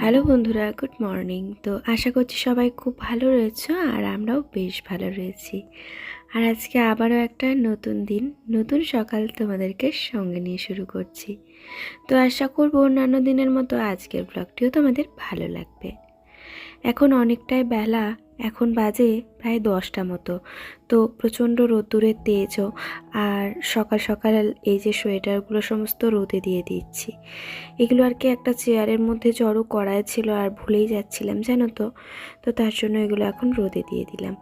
Hello বন্ধুরা, good morning. তো আশা করছি সবাই খুব ভালো রয়েছে আর আমরাও বেশ ভালো রয়েছি। আর আজকে আবারও একটা নতুন দিন, নতুন সকাল তোমাদেরকে সঙ্গে নিয়ে শুরু করছি। তো আশা করব অন্যান্য দিনের মতো আজকের ব্লগটিও তোমাদের ভালো লাগবে। এখন অনেকটাই বেলা এখন বাজে প্রায় দশটা মতো। তো প্রচণ্ড রোদ্দুরের তেজও আর সকাল সকাল এই যে সোয়েটারগুলো সমস্ত রোদে দিয়ে দিচ্ছি। এগুলো আর কি একটা চেয়ারের মধ্যে জড়ো করাই ছিল আর ভুলেই যাচ্ছিলাম, জানো তো? তো তার জন্য এগুলো এখন রোদে দিয়ে দিলাম।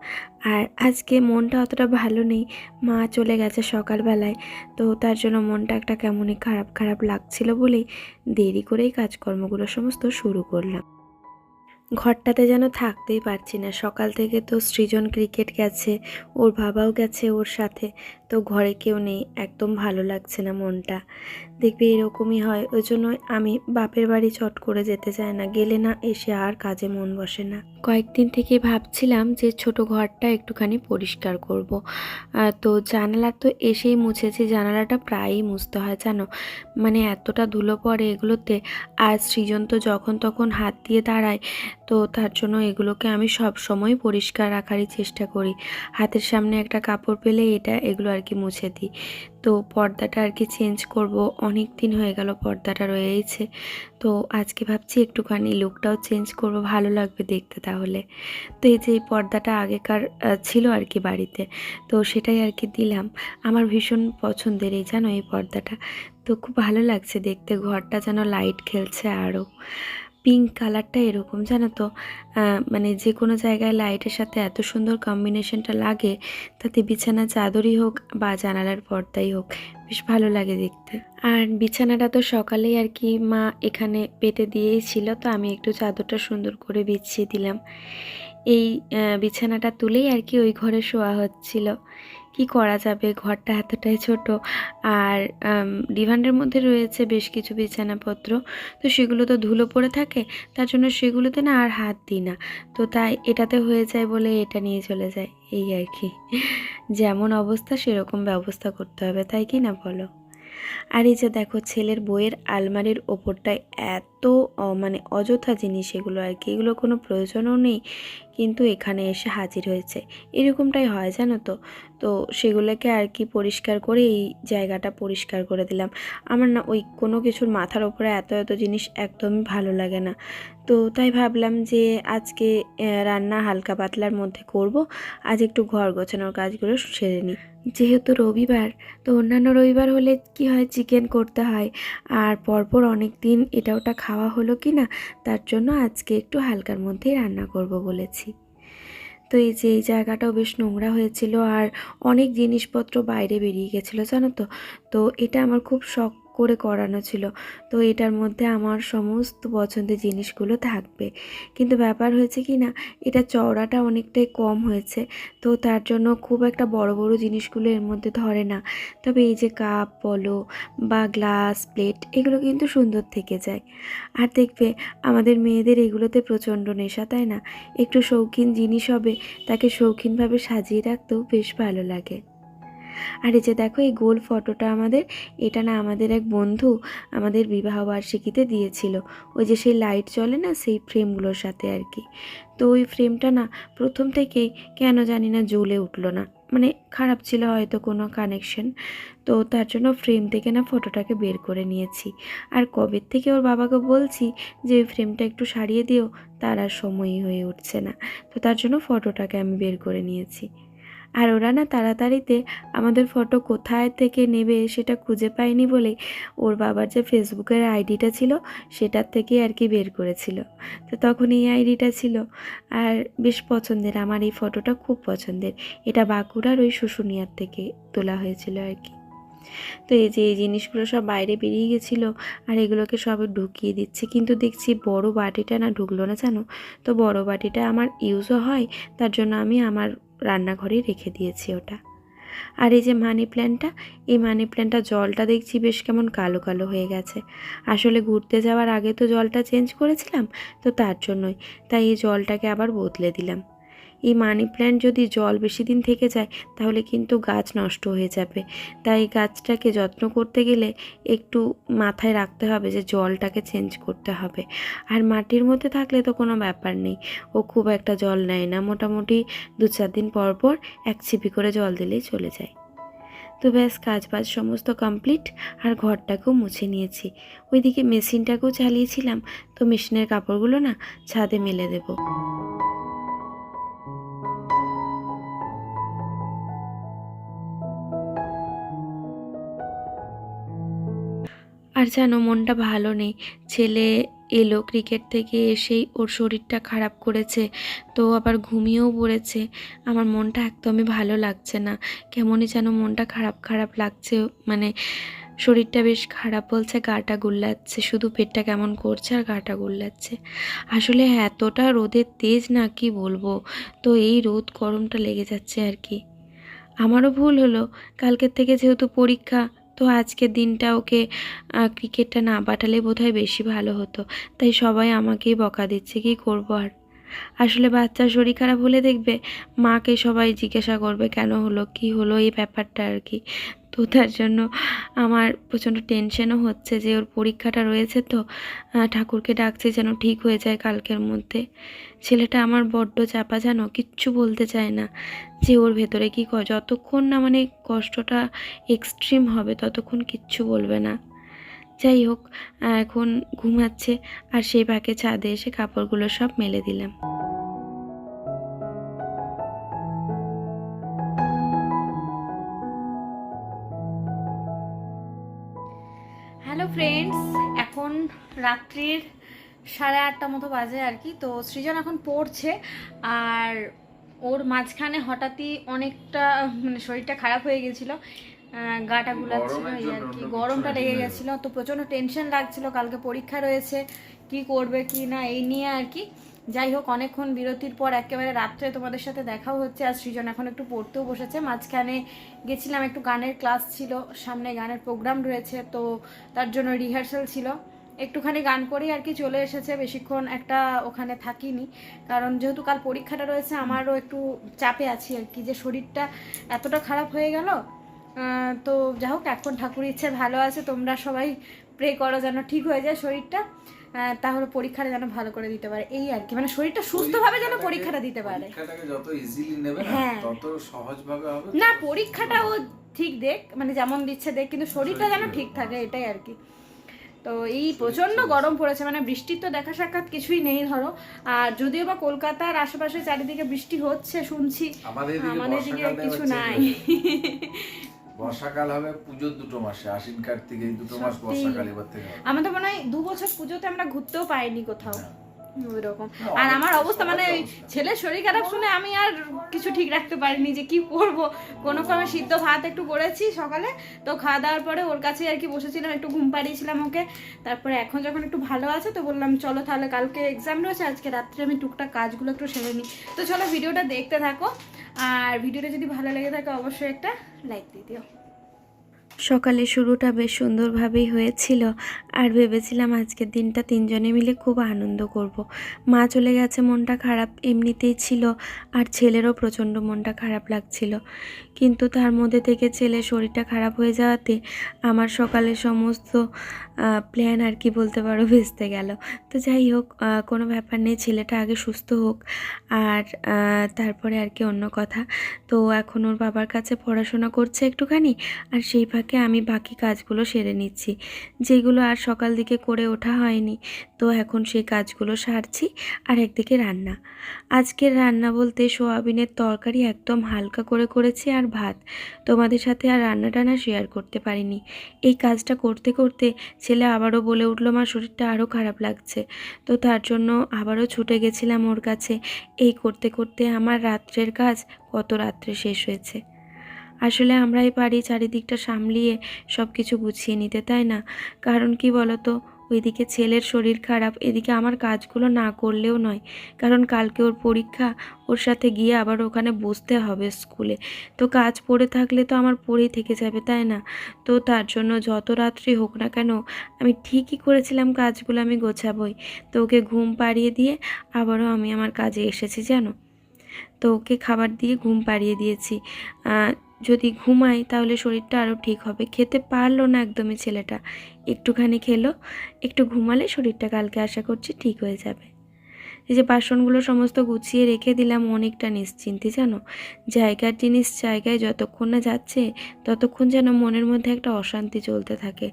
আর আজকে মনটা অতটা ভালো নেই। মা চলে গেছে সকালবেলায়। তো তার জন্য মনটা একটা কেমনই খারাপ খারাপ লাগছিল বলেই দেরি করেই কাজকর্মগুলো সমস্ত শুরু করলাম। ঘরটাতে যেন থাকতেই পারছি না। সকাল থেকে তো সৃজন ক্রিকেট গেছে, ওর বাবাও গেছে ওর সাথে। তো ঘরে কেউ নেই, একদম ভালো লাগছে না মনটা। দেখবে এরকমই হয় ওই জন্য আমি বাপের বাড়ি চট করে যেতে চাই না, গেলে না এসে আর কাজে মন বসে না। কয়েকদিন থেকে ভাবছিলাম যে ছোট ঘরটা একটুখানি পরিষ্কার করব। তো জানালা তো এসেই মুছেছি, জানালাটা প্রায়ই মুছতে হয়, জানো? মানে এতটা ধুলো পড়ে এগুলোতে, আর সৃজন তো যখন তখন হাত দিয়ে দাঁড়ায়, তো তার জন্য এগুলোকে আমি সব সময় পরিষ্কার রাখারই চেষ্টা করি। হাতের সামনে একটা কাপড় পেলে এটা, এগুলো আর কি মুছে দিই। তো পর্দাটা আর কি চেঞ্জ করব। অনেক দিন হয়ে গেল পর্দাটা রয়েছে। তো আজকে ভাবছি একটুখানি লুকটাও চেঞ্জ করব। ভালো লাগবে দেখতে তাহলে। তো এই যে এই পর্দাটা আগেকার ছিল আর কি বাড়িতে, তো সেটাই আর কি দিলাম। আমার ভীষণ পছন্দের এই জানো এই পর্দাটা। তো খুব ভালো লাগছে দেখতে। ঘরটা যেন লাইট খেলছে আরও পিঙ্ক কালারটা এরকম, জানো তো? মানে যে কোনো জায়গায় লাইটের সাথে এত সুন্দর কম্বিনেশনটা লাগে, তাতে বিছানা চাদরই হোক বা জানালার পর্দাই হোক, বেশ ভালো লাগে দেখতে। আর বিছানাটা তো সকালেই আর কি মা এখানে পেতে দিয়েই ছিল, তো আমি একটু চাদরটা সুন্দর করে বিছিয়ে দিলাম। এই বিছানাটা তুলেই আর কি ওই ঘরে শোয়া হচ্ছিল। কি করা যাবে? ঘরটা এতটাই ছোট। আর ডিভান্ডের মধ্যে রয়েছে বেশ কিছু বিছানাপত্র। তো সেগুলো তো ধুলো পড়ে থাকে, তার জন্য সেগুলোতে না আর হাত দিই না। তো তাই এটাতে হয়ে যায় বলে এটা নিয়ে চলে যায়। এই আর কি। যেমন অবস্থা সেরকম ব্যবস্থা করতে হবে, তাই কি না বলো? আর এই যে দেখো ছেলের বইয়ের আলমারির ওপরটায় এত মানে অযথা জিনিস এগুলো আর কি। এগুলো কোনো প্রয়োজনও নেই। কিন্তু এখানে এসে হাজির হয়েছে। এরকমটাই হয়, জানো তো? তো সেগুলোকে আর কি পরিষ্কার করে এই জায়গাটা পরিষ্কার করে দিলাম। আমার না ওই কোনো কিছুর মাথার ওপরে এত এত জিনিস একদমই ভালো লাগে না। তো তাই ভাবলাম যে আজকে রান্না হালকা পাতলার মধ্যে করব। আজ একটু ঘর গোছানোর কাজগুলো সেরে নিই। যেহেতু রবিবার, তো অন্যান্য রবিবার হলে কি হয়, চিকেন করতে হয়। আর পরপর অনেক দিন এটা ওটা খাওয়া হলো কি না, তার জন্য আজকে একটু হালকার মধ্যেই রান্না করব বলেছি। তো এই যে, এই জায়গাটাও বেশ নোংরা হয়েছিল আর অনেক জিনিসপত্র বাইরে বেরিয়ে গেছিল, জানো তো? তো এটা আমার খুব শখ করে করানো ছিল। তো এটার মধ্যে আমার সমস্ত পছন্দের জিনিসগুলো থাকবে। কিন্তু ব্যাপার হয়েছে কি না, এটা চওড়াটা অনেকটাই কম হয়েছে। তো তার জন্য খুব একটা বড় বড় জিনিসগুলো এর মধ্যে ধরে না। তবে এই যে কাপ বলো বা গ্লাস, প্লেট, এগুলো কিন্তু সুন্দর থেকে যায়। আর দেখবে আমাদের মেয়েদের এগুলোতে প্রচণ্ড নেশা, তাই না? একটু শৌখিন জিনিস হবে, তাকে শৌখিনভাবে সাজিয়ে রাখতেও বেশ ভালো লাগে। আর এই যে দেখো, এই গোল ফটোটা আমাদের, এটা না আমাদের এক বন্ধু আমাদের বিবাহ বার্ষিকীতে দিয়েছিল। ওই যে সেই লাইট জ্বলে না, সেই ফ্রেমগুলোর সাথে আর কি। তো ওই ফ্রেমটা না, প্রথম থেকেই কেন জানি না জ্বলে উঠল না। মানে খারাপ ছিল হয়তো কোনো কানেকশন তো তার জন্য ফ্রেম থেকে না ফটোটাকে বের করে নিয়েছি। আর কবে থেকে ওর বাবাকে বলছি যে ওই ফ্রেমটা একটু সারিয়ে দিও, তার আর সময়ই হয়ে উঠছে না। তো তার জন্য ফটোটাকে আমি বের করে নিয়েছি। আর ওরা না তাড়াতাড়িতে আমাদের ফটো কোথায় থেকে নেবে সেটা খুঁজে পায়নি বলে ওর বাবার যে ফেসবুকের আইডিটা ছিল সেটার থেকে আর কি বের করেছিল। তো তখন এই আইডিটা ছিল। আর বেশ পছন্দের, আমার এই ফটোটা খুব পছন্দের। এটা বাঁকুড়ার ওই শুশুনিয়ার থেকে তোলা হয়েছিল আর কি। তো এই যে এই জিনিসগুলো সব বাইরে বেরিয়ে গেছিল, আর এগুলোকে সব ঢুকিয়ে দিচ্ছে। কিন্তু দেখছি বড় বাটিটা না ঢুকলো না, জানো? তো বড় বাটিটা আমার ইউজও হয়, তার জন্য আমি আমার রান্নাঘরেই রেখে দিয়েছি ওটা। আর এই যে মানি প্ল্যান্টটা এই মানি প্ল্যান্টটা জলটা দেখছি বেশ কেমন কালো কালো হয়ে গেছে। আসলে ঘুরতে যাওয়ার আগে তো জলটা চেঞ্জ করেছিলাম, তো তার জন্যই। তাই এই জলটাকে আবার বদলে দিলাম। এই মানি প্ল্যান্ট যদি জল বেশি দিন থেকে যায়, তাহলে কিন্তু গাছ নষ্ট হয়ে যাবে। তাই গাছটাকে যত্ন করতে গেলে একটু মাথায় রাখতে হবে যে জলটাকে চেঞ্জ করতে হবে। আর মাটির মধ্যে থাকলে তো কোনো ব্যাপার নেই, ও খুব একটা জল নেয় না। মোটামুটি দু চার দিন পর পর এক ছিপি করে জল দিলেই চলে যায়। তো ব্যাস কাজ বাজ সমস্ত কমপ্লিট আর ঘরটাকেও মুছে নিয়েছি। ওইদিকে মেশিনটাকেও চালিয়েছিলাম, তো মেশিনের কাপড়গুলো না ছাদে মেলে দেবো। আর জানো মনটা ভালো নেই। ছেলে এলো ক্রিকেট থেকে এসেই ওর শরীরটা খারাপ করেছে, তো আবার ঘুমিয়েও পড়েছে। আমার মনটা একদমই ভালো লাগছে না। কেমনই যেন মনটা খারাপ খারাপ লাগছে মানে শরীরটা বেশ খারাপ বলছে, গাটা গুল্লাচ্ছে, শুধু পেটটা কেমন করছে আর গাটা গুল্লাচ্ছে। আসলে এতটা রোদের তেজ না কি বলব? তো এই রোদ গরমটা লেগে যাচ্ছে আর কি। আমারও ভুল হলো। কালকের থেকে যেহেতু পরীক্ষা তো আজকের দিনটা ওকে ক্রিকেটটা না পাঠালে বোধহয় বেশি ভালো হতো। তাই সবাই আমাকেই বকা দিচ্ছে, কি করব আর? আসলে বাচ্চার শরীর খারাপ হলে দেখবে মাকে সবাই জিজ্ঞাসা করবে, কেন হলো? কি হলো এই ব্যাপারটা আর কি? তো তার জন্য আমার প্রচণ্ড টেনশনও হচ্ছে যে ওর পরীক্ষাটা রয়েছে তো ঠাকুরকে ডাকছে যেন ঠিক হয়ে যায় কালকের মধ্যে। ছেলেটা আমার বড্ড চাপা জানো কিচ্ছু বলতে চায় না যে ওর ভেতরে কী ক যতক্ষণ না মানে কষ্টটা এক্সট্রিম হবে ততক্ষণ কিচ্ছু বলবে না। যাই হোক এখন ঘুমাচ্ছে আর সেই পাকে ছাদে এসে কাপড়গুলো সব মেলে দিলাম। রাত্রির সাড়ে আটটা মতো বাজে আর কি। তো সৃজন এখন পড়ছে আর ওর মাঝখানে হঠাৎই অনেকটা মানে শরীরটা খারাপ হয়ে গেছিল। গাটা গুলাচ্ছিল এই আর কি। গরমটা লেগে গেছিল। তো প্রচণ্ড টেনশন লাগছিল। কালকে পরীক্ষা রয়েছে কি করবে কি না এই নিয়ে আর কি। যাই হোক অনেকক্ষণ বিরতির পর একেবারে রাত্রে তোমাদের সাথে দেখাও হচ্ছে। আর সৃজন এখন একটু পড়তেও বসেছে। মাঝখানে গেছিলাম একটু গানের ক্লাস ছিল। সামনে গানের প্রোগ্রাম রয়েছে। তো তার জন্য রিহার্সাল ছিল। একটুখানি গান করেই আর কি চলে এসেছে। বেশিক্ষণ একটা ওখানে থাকিনি। কারণ যেহেতু কাল পরীক্ষাটা রয়েছে আমারও একটু চাপে আছি আর কি যে শরীরটা এতটা খারাপ হয়ে গেল। তো যাই হোক এখন ঠাকুর ইচ্ছে ভালো আছে। তোমরা সবাই প্রে করো যেন ঠিক হয়ে যায় শরীরটা। তাহলে পরীক্ষাটা যেন ভালো করে দিতে পারে। এই আর কি মানে শরীরটা সুস্থভাবে যেন পরীক্ষাটা দিতে পারে। যত ইজিলি নেবে না হ্যাঁ। তত সহজভাবে হবে। না পরীক্ষাটা ও ঠিক দেখ মানে যেমন দিচ্ছে দেখ কিন্তু শরীরটা যেন ঠিক থাকে এটাই আর কি। তো এই প্রচণ্ড গরম পড়েছে মানে বৃষ্টির তো দেখা সাক্ষাৎ কিছুই নেই ধরো। আর যদিও বা কলকাতার আশেপাশে চারিদিকে বৃষ্টি হচ্ছে শুনছি আমাদের দিকে কিছু নাই। বর্ষাকাল হবে পুজোর দুটো মাসে আশ্বিন কার্তিক এই দুটো মাস বর্ষাকাল এবার থেকে আমাদের মনে হয় দু বছর পুজোতে আমরা ঘুরতেও পাইনি কোথাও। না। ওই রকম না, আর আমার অবস্থা মানে ওই ছেলের শরীর খারাপ শুনে আমি আর কিছু ঠিক রাখতে পারিনি যে কি করব। কোনো ক্রমে সিদ্ধ ভাত একটু করেছি সকালে তো খাওয়া দাওয়ার পরে ওর কাছে আর কি বসেছিলাম একটু ঘুম পাড়িয়েছিলাম ওকে। তারপরে এখন যখন একটু ভালো আছে তো বললাম চলো তাহলে কালকে এক্সাম রয়েছে আজকে রাত্রে আমি টুকটাক কাজগুলো একটু সেরে নিই। তো চলো ভিডিওটা দেখতে থাকো। আর ভিডিওটা যদি ভালো লেগে থাকে অবশ্যই একটা লাইক দিয়ে দিও। সকালে শুরুটা বেশ সুন্দরভাবেই হয়েছিল। আর ভেবেছিলাম আজকের দিনটা তিনজনে মিলে খুব আনন্দ করব। মা চলে গেছে, মনটা খারাপ এমনিতেই ছিল আর ছেলেরও প্রচণ্ড মনটা খারাপ লাগছিল। কিন্তু তার মধ্যে থেকে ছেলের শরীরটা খারাপ হয়ে যাওয়াতে আমার সকালে সমস্ত প্ল্যান আর কি বলতে পারো, ভেস্তে গেল। তো যাই হোক কোনো ব্যাপার নেই, ছেলেটা আগে সুস্থ হোক। আর তারপরে আর কি অন্য কথা। তো এখন ওর বাবার কাছে পড়াশোনা করছে একটুখানি, আর সেই আমি বাকি কাজগুলো সেরে নিচ্ছি। যেগুলো আর সকাল দিকে করে ওঠা হয়নি, তো এখন সেই কাজগুলো সারছি আর একদিকে রান্না। আজকের রান্না বলতে সোয়াবিনের তরকারি একদম হালকা করে করেছি আর ভাত। তোমাদের সাথে আর রান্না টান্না শেয়ার করতে পারিনি। এই কাজটা করতে করতে ছেলে আবারও বলে উঠল, মা, শরীরটা আরও খারাপ লাগছে। তো তার জন্য আবারও ছুটে গেছিলাম ওর কাছে। এই করতে করতে আমার রাত্রের কাজ কত রাত্রে শেষ হয়েছে? আসলে আমরাই পারি চারিদিকটা সামলিয়ে সব কিছু গুছিয়ে নিতে, তাই না? কারণ কি বলতো? ওইদিকে ছেলের শরীর খারাপ, এদিকে আমার কাজগুলো না করলেও নয়। কারণ কালকে ওর পরীক্ষা, ওর সাথে গিয়ে আবার ওখানে বসতে হবে স্কুলে। তো কাজ পড়ে থাকলে তো আমার পড়েই থেকে যাবে, তাই না? তো তার জন্য যত রাত্রি হোক না কেন, আমি ঠিকই করেছিলাম কাজগুলো আমি গোছাবই। তো ওকে ঘুম পাড়িয়ে দিয়ে আবারও আমি আমার কাজে এসেছি, জানো? তো ওকে খাবার দিয়ে ঘুম পাড়িয়ে দিয়েছি। যদি ঘুমাই তাহলে শরীরটা আরও ঠিক হবে। খেতে পারল না একদমই ছেলেটা। একটুখানি খেলো, একটু ঘুমালে শরীরটা কালকে আশা করছি ঠিক হয়ে যাবে। এই যে বাসনগুলো সমস্ত গুছিয়ে রেখে দিলাম অনেকটা নিশ্চিন্তি, জানো? জায়গার জিনিস জায়গায় যতক্ষণ না যাচ্ছে, ততক্ষণ যেন মনের মধ্যে একটা অশান্তি চলতে থাকে।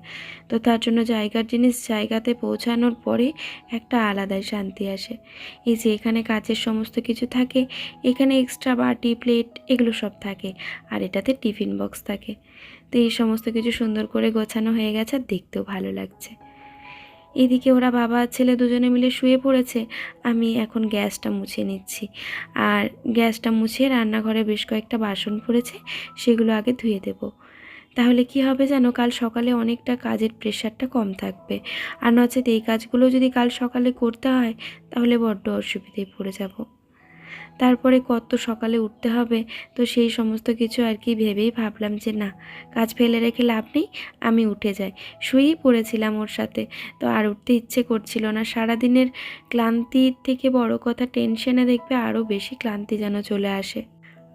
তো তার জন্য জায়গার জিনিস জায়গাতে পৌঁছানোর পরে একটা আলাদাই শান্তি আসে। এই যে এখানে কাচের সমস্ত কিছু থাকে, এখানে এক্সট্রা বাটি প্লেট এগুলো সব থাকে, আর এটাতে টিফিন বক্স থাকে। তো এই সমস্ত কিছু সুন্দর করে গোছানো হয়ে গেছে, আর দেখতেও ভালো লাগছে। এদিকে ওরা বাবা, ছেলে দুজনে মিলে শুয়ে পড়েছে। আমি এখন গ্যাসটা মুছে নিচ্ছি। আর গ্যাসটা মুছে রান্নাঘরে বেশ কয়েকটা বাসন পড়েছে, সেগুলো আগে ধুয়ে দেব। তাহলে কি হবে যেন কাল সকালে অনেকটা কাজের প্রেশারটা কম থাকবে। আর নচেত এই কাজগুলো যদি কাল সকালে করতে হয়, তাহলে বড্ড অসুবিধায় পড়ে যাব। তারপরে কত সকালে উঠতে হবে? তো সেই সমস্ত কিছু আর কি ভেবেই ভাবলাম যে না, কাজ ফেলে রেখে লাভ নেই, আমি উঠে যাই। শুয়েই পড়েছিলাম ওর সাথে। তো আর উঠতে ইচ্ছে করছিল না। সারাদিনের ক্লান্তির থেকে বড় কথা টেনশনে দেখবে আরও বেশি ক্লান্তি যেন চলে আসে।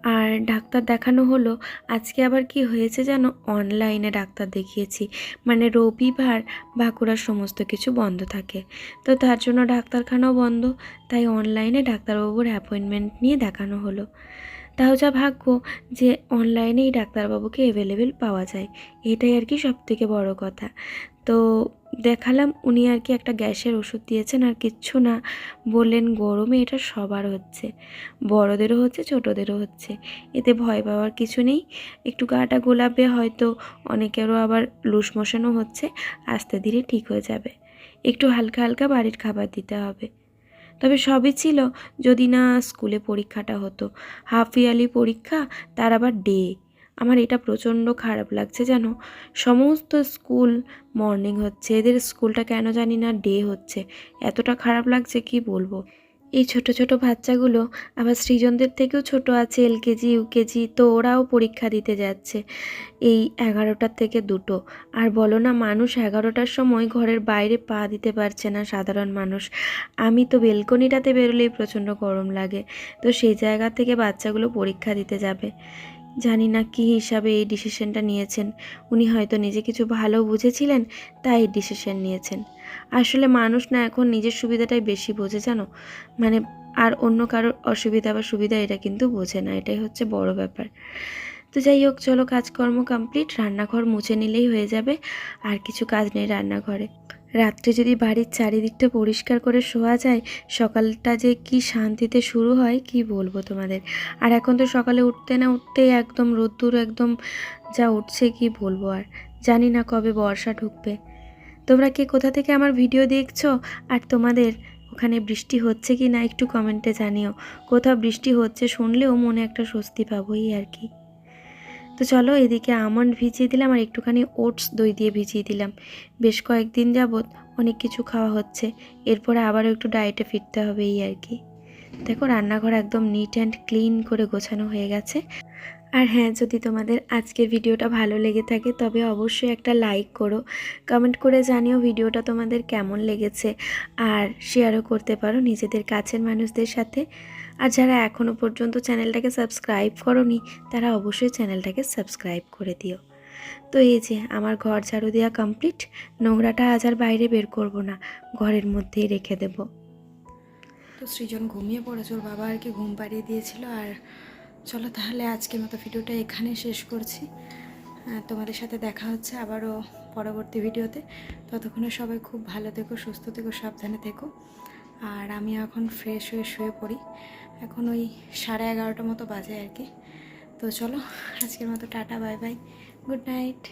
আর ডাক্তার দেখানো হলো, আজকে আবার কি হয়েছে যেন অনলাইনে ডাক্তার দেখিয়েছি। মানে রবিবার বাঁকুড়ার সমস্ত কিছু বন্ধ থাকে। তো তার জন্য ডাক্তারখানাও বন্ধ, তাই অনলাইনে ডাক্তারবাবুর অ্যাপয়েন্টমেন্ট নিয়ে দেখানো হলো। তাও যা ভাগ্য যে অনলাইনেই ডাক্তারবাবুকে অ্যাভেলেবেল পাওয়া যায়। এটাই আর কি সব থেকে বড় কথা। তো দেখালাম উনি আর কি একটা গ্যাসের ওষুধ দিয়েছেন আর কিচ্ছু না। বললেন, গরমে এটা সবার হচ্ছে। বড়দেরও হচ্ছে, ছোটোদেরও হচ্ছে। এতে ভয় পাওয়ার কিছু নেই। একটু গাটা গোলাপে হয়তো অনেকেরও আবার লুজ মোশনও হচ্ছে। আস্তে ধীরে ঠিক হয়ে যাবে। একটু হালকা হালকা বাড়ির খাবার দিতে হবে। তবে সবই ছিল যদি না স্কুলে পরীক্ষাটা হতো। হাফ ইয়ারলি পরীক্ষা, তার আবার ডে। আমার এটা প্রচণ্ড খারাপ লাগছে যেন। সমস্ত স্কুল মর্নিং হচ্ছে। এদের স্কুলটা কেন জানি না ডে হচ্ছে। এতটা খারাপ লাগছে কি বলব? এই ছোট ছোট বাচ্চাগুলো আবার সৃজনদের থেকেও ছোট আছে এলকেজি ইউকেজি তো ওরাও পরীক্ষা দিতে যাচ্ছে। এই এগারোটার থেকে দুটো। আর বলো না, মানুষ এগারোটার সময় ঘরের বাইরে পা দিতে পারছে না সাধারণ মানুষ। আমি তো বেলকনিটাতে বেরোলেই প্রচণ্ড গরম লাগে। তো সেই জায়গা থেকে বাচ্চাগুলো পরীক্ষা দিতে যাবে। জানি না কী হিসাবে এই ডিসিশনটা নিয়েছেন। উনি হয়তো নিজে কিছু ভালো বুঝেছিলেন, তাই ডিসিশন নিয়েছেন। আসলে মানুষ না এখন নিজের সুবিধাটাই বেশি বোঝে, জানো? মানে আর অন্য কারোর অসুবিধা বা সুবিধা এটা কিন্তু বোঝে না, এটাই হচ্ছে বড় ব্যাপার। তো যাই হোক, চলো কাজকর্ম কমপ্লিট রান্নাঘর মুছে নিলেই হয়ে যাবে, আর কিছু কাজ নেই রান্নাঘরে। রাত্রে যদি বাড়ির চারিদিকটা পরিষ্কার করে শোয়া যায়, সকালটা যে কি শান্তিতে শুরু হয়, কি বলব তোমাদের? আর এখন তো সকালে উঠতে না উঠতেই একদম রোদ্দুর একদম যা উঠছে, কি বলব আর? জানি না কবে বর্ষা ঢুকবে। তোমরা কে কোথা থেকে আমার ভিডিও দেখছ? আর তোমাদের ওখানে বৃষ্টি হচ্ছে কি না একটু কমেন্টে জানিও। কোথাও বৃষ্টি হচ্ছে শুনলেও মনে একটা স্বস্তি পাবোই আর কি। তো চলো এদিকে আমন্ড ভিজিয়ে দিলাম আর একটুখানি ওটস দই দিয়ে ভিজিয়ে দিলাম। বেশ কয়েকদিন যাবৎ অনেক কিছু খাওয়া হচ্ছে। এরপরে আবারও একটু ডায়েটে ফিরতে হবে এই আর কি। দেখো রান্নাঘর একদম নিট অ্যান্ড ক্লিন করে গোছানো হয়ে গেছে। আর হ্যাঁ যদি তোমাদের আজকের ভিডিওটা ভালো লেগে থাকে, তবে অবশ্যই একটা লাইক করো। কমেন্ট করে জানিও ভিডিওটা তোমাদের কেমন লেগেছে। আর শেয়ারও করতে পারো নিজেদের কাছের মানুষদের সাথে। আর যারা এখনও পর্যন্ত চ্যানেলটাকে সাবস্ক্রাইব করনি, তারা অবশ্যই চ্যানেলটাকে সাবস্ক্রাইব করে দিও। তো এই যে, আমার ঘর ঝাড়ু দেওয়া কমপ্লিট নোংরাটা আজ আর বাইরে বের করব না, ঘরের মধ্যেই রেখে দেব। তো সৃজন ঘুমিয়ে পড়েছে, ওর বাবা আর কি ঘুম পাড়িয়ে দিয়েছিল, আর চলো তাহলে আজকের মতো ভিডিওটা এখানে শেষ করছি। তোমাদের সাথে দেখা হচ্ছে আবারও পরবর্তী ভিডিওতে। ততক্ষণে সবাই খুব ভালো থেকো, সুস্থ থেকো, সাবধানে থেকো। আর আমি এখন ফ্রেশ হয়ে শুয়ে পড়ি। এখন ওই সাড়ে এগারোটা মতো বাজে আর কি। তো চলো, আজকের মতো tata, bye bye, good night.